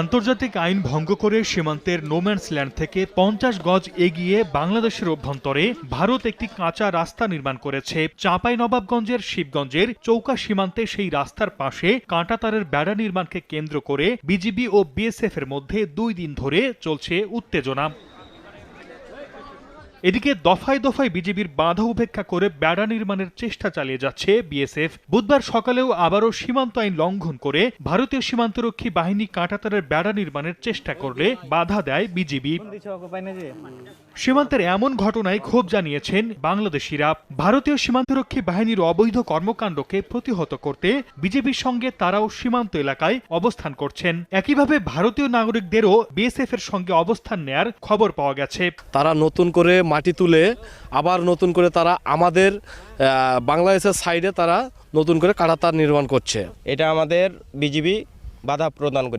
আন্তর্জাতিক আইন ভঙ্গ করে সীমান্তের নোম্যান্স ল্যান্ড থেকে পঞ্চাশ গজ এগিয়ে বাংলাদেশের অভ্যন্তরে ভারত একটি কাঁচা রাস্তা নির্মাণ করেছে। চাঁপাই নবাবগঞ্জের শিবগঞ্জের চৌকা সীমান্তে সেই রাস্তার পাশে কাঁটাতারের বেড়া নির্মাণকে কেন্দ্র করে বিজিবি ও বিএসএফ এর মধ্যে দুই দিন ধরে চলছে উত্তেজনা। এদিকে দফায় দফায় বিজেপির বাধা উপেক্ষা করে বেড়া নির্মাণের চেষ্টা চালিয়ে যাচ্ছে বিএসএফ। বুধবার সকালেও আবারও সীমান্ত আইন লঙ্ঘন করে ভারতীয় সীমান্তরক্ষী বাহিনী কাঁটাতারের বেড়া নির্মাণের চেষ্টা করলে বাধা দেয় বিজিবি। সীমান্তের এমন ঘটনায় ক্ষোভ জানিয়েছেন বাংলাদেশিরা। ভারতীয় সীমান্তরক্ষী বাহিনীর অবৈধ কর্মকাণ্ডকে প্রতিহত করতে বিজেপির সঙ্গে তারাও সীমান্ত এলাকায় অবস্থান করছেন। একইভাবে ভারতীয় নাগরিকদেরও বিএসএফ এর সঙ্গে অবস্থান নেয়ার খবর পাওয়া গেছে। তারা নতুন করে মাটি তুলে আবার নতুন করে তারা আমাদের বাংলাদেশের সাইডে তারা নতুন করে কাঁটাতার নির্মাণ করছে। এটা আমাদের বিজিবি বাধা প্রদান করে